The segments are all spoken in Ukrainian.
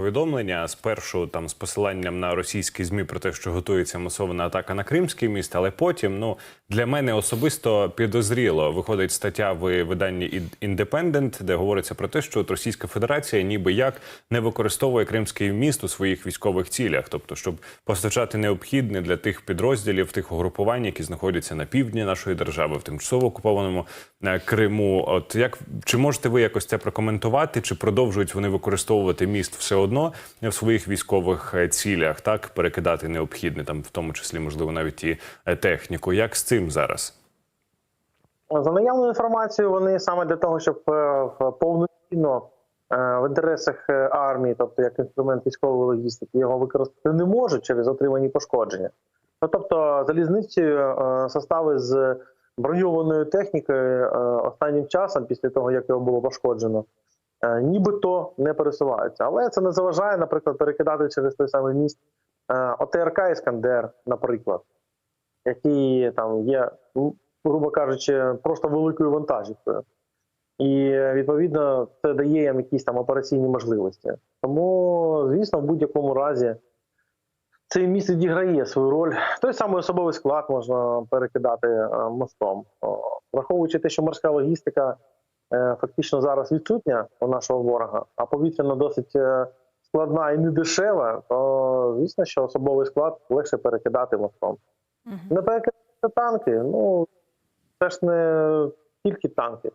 Повідомлення спершу там з посиланням на російські змі про те, що готується масована атака на кримський міст, але потім ну для мене особисто підозріло виходить стаття в виданні Independent, де говориться про те, що Російська Федерація ніби як не використовує кримський міст у своїх військових цілях, тобто щоб постачати необхідне для тих підрозділів, тих угрупувань, які знаходяться на півдні нашої держави, в тимчасово окупованому е, Криму. От як чи можете ви якось це прокоментувати? Чи продовжують вони використовувати міст все одно в своїх військових е, цілях, так перекидати необхідне, там в тому числі можливо навіть і е, техніку? Як з цим зараз? За наявною інформацією, вони саме для того, щоб е, повноцінно в інтересах армії, тобто як інструмент військової логістики, його використати не можуть через отримані пошкодження. Ну, тобто залізницею состави з броньованою технікою останнім часом, після того як його було пошкоджено, нібито не пересуваються. Але це не заважає, наприклад, перекидати через той самий міст е, ОТРК Іскандер, наприклад, який там є, грубо кажучи, просто великою вантажівкою. І відповідно це дає їм якісь там операційні можливості. Тому, звісно, в будь-якому разі цей міст відіграє свою роль. Той самий особовий склад можна перекидати е, мостом. Враховуючи те, що морська логістика е, фактично зараз відсутня у нашого ворога, а повітряна досить е, складна і недешева, то звісно, що особовий склад легше перекидати мостом. Мгм. Не перекидати танки, ну це ж не тільки танки,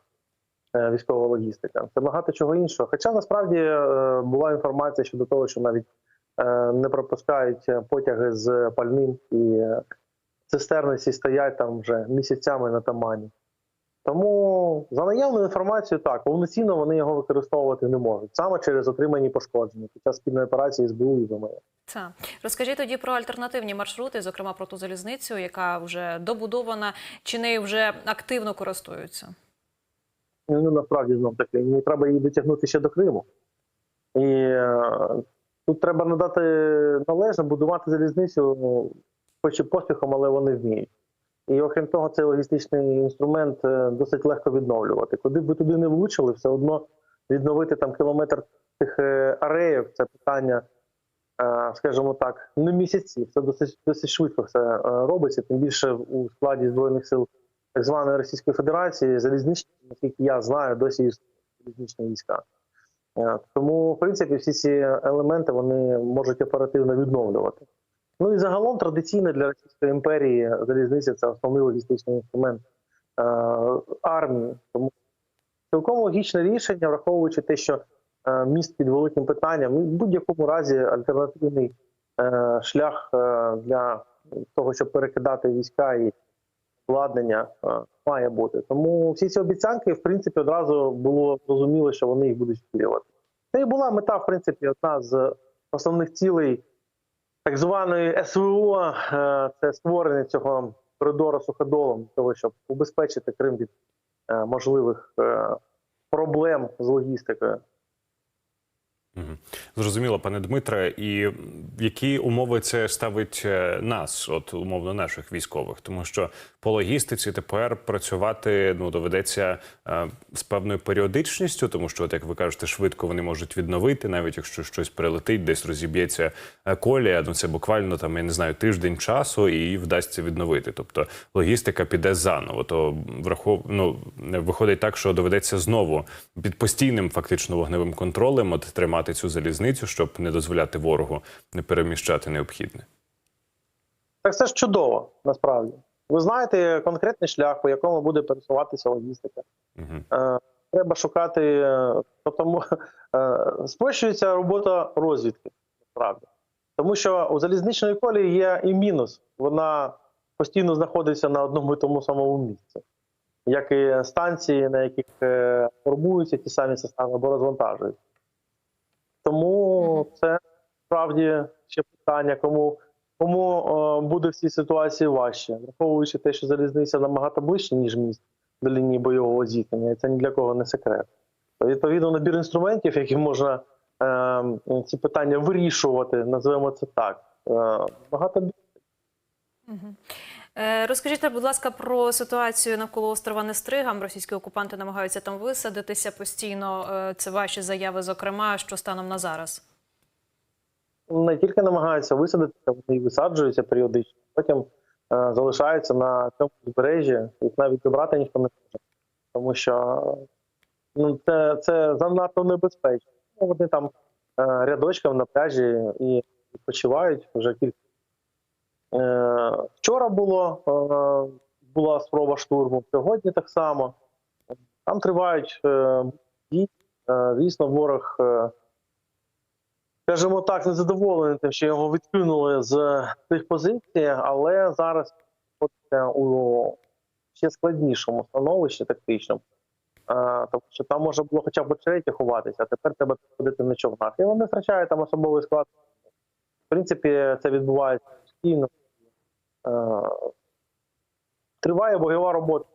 е, військова логістика, це багато чого іншого. Хоча насправді е, була інформація щодо того, що навіть е, не пропускають потяги з пальним і е, цистерни ці стоять там вже місяцями на тамані. Тому за наявною інформацією, так, повноцінно вони його використовувати не можуть саме через отримані пошкодження під час спільної операції СБУ і ВМС. Так. Розкажіть тоді про альтернативні маршрути, зокрема про ту залізницю, яка вже добудована, чи нею вже активно користуються? Ну, насправді знов таки, мені треба її дотягнути ще до Криму. І е, тут треба надати належно, будувати залізницю, ну, хоч і поспіхом, але вони вміють. І окрім того, цей логістичний інструмент е, досить легко відновлювати. Куди б ви туди не влучили, все одно відновити там кілометр тих е, арейок це питання, е, скажімо так, не місяці. Це досить досить швидко все робиться, тим більше у складі Збройних сил так званої Російської Федерації, залізничні, наскільки я знаю, досі існують залізничні війська. Тому, в принципі, всі ці елементи вони можуть оперативно відновлювати. Ну і загалом традиційно для Російської імперії залізниця це основний логістичний інструмент е, армії. Тому цілком логічне рішення, враховуючи те, що е, міст під великим питанням, ну, в будь-якому разі альтернативний е, шлях е, для того, щоб перекидати війська і обладнання е, має бути. Тому всі ці обіцянки, в принципі, одразу було зрозуміло, що вони їх будуть втілювати. Це і була мета, в принципі, одна з основних цілей так званої СВО, е, це створення цього коридору суходолом, того, щоб убезпечити Крим від е, можливих е, проблем з логістикою. Зрозуміло, пане Дмитре, і які умови це ставить е, нас, от умовно наших військових, тому що по логістиці тепер працювати ну доведеться е, з певною періодичністю, тому що, от як ви кажете, швидко вони можуть відновити, навіть якщо щось прилетить, десь розіб'ється е, колія. Ну це буквально там я не знаю тиждень часу, і вдасться відновити. Тобто логістика піде заново. То врахов... ну, виходить так, що доведеться знову під постійним фактично вогневим контролем от тримати цю залізницю, щоб не дозволяти ворогу не переміщати необхідне. Так це ж чудово, насправді. Ви знаєте конкретний шлях, по якому буде пересуватися логістика. Угу. Треба шукати, е, тобто е, спрощується робота розвідки, насправді. Тому що у залізничної колії є і мінус. Вона постійно знаходиться на одному і тому самому місці, як і станції, на яких формуються ті самі системи або розвантажують. Тому це справді ще питання, кому, кому е, буде в цій ситуації важче, враховуючи те, що залізниця набагато ближче, ніж міст до лінії бойового зіткнення, це ні для кого не секрет. Відповідно, набір інструментів, яким можна е, ці питання вирішувати, називаємо це так. Е, багато. Е, Розкажіть, будь ласка, про ситуацію навколо острова Нестригам. Російські окупанти намагаються там висадитися постійно. Е, Це ваші заяви, зокрема, що станом на зараз. Не тільки намагаються висадитися, вони висаджуються періодично, потім е, залишаються на цьому збережжі, їх навіть забрати ніхто не може. Тому що ну, це, це занадто небезпечно. Ну, вони там е, рядочком на пляжі і відпочивають вже кілька. Е, вчора було, е, була спроба штурму, сьогодні так само. Там тривають е, дії. Е, звісно, ворог, е, скажімо так, незадоволений тим, що його відкинули з тих позицій, але зараз у ще складнішому становищі тактичному. Е, Тому що там можна було хоча б очереті ховатися, а тепер треба ходити на човнах. І вони втрачають там особовий склад. В принципі, це відбувається постійно. Е, Триває бойова робота.